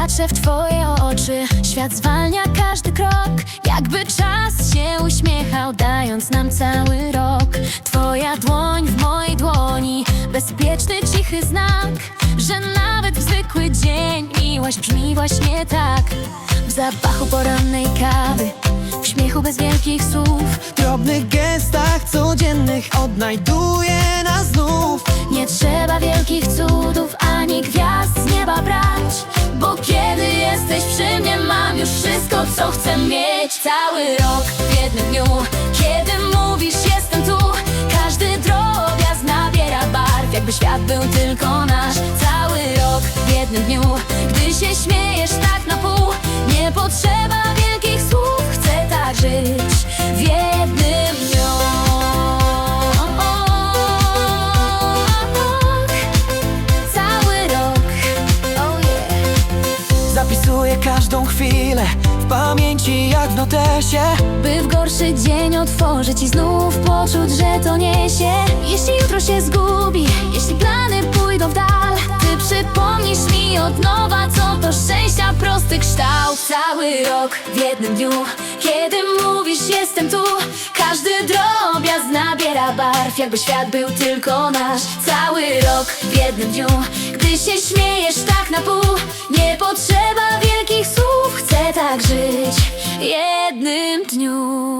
patrzę w twoje oczy. Świat zwalnia każdy krok. Jakby czas się uśmiechał Dając nam cały rok. Twoja dłoń w mojej dłoni. Bezpieczny, cichy znak Że nawet w zwykły dzień Miłość brzmi właśnie tak. W zapachu porannej kawy W śmiechu bez wielkich słów. W drobnych gestach codziennych odnajduje już wszystko co chcę mieć Cały rok w jednym dniu. Kiedy mówisz jestem tu Każdy drobiazg nabiera barw. Jakby świat był tylko nasz Cały rok w jednym dniu. Gdy się śmiejesz Zapisuję każdą chwilę w pamięci jak w notesie. By w gorszy dzień otworzyć i znów poczuć, że to niesie. Jeśli jutro się zgubi, jeśli plany pójdą w dal Ty przypomnisz mi od nowa, co to szczęścia prosty kształt. Cały rok w jednym dniu, kiedy mówisz jestem tu. Każdy drobiazg nabiera barw, jakby świat był tylko nasz. Cały rok w jednym dniu, gdy się śmiejesz tak na pół Nie potrzeba żyć jednym dniu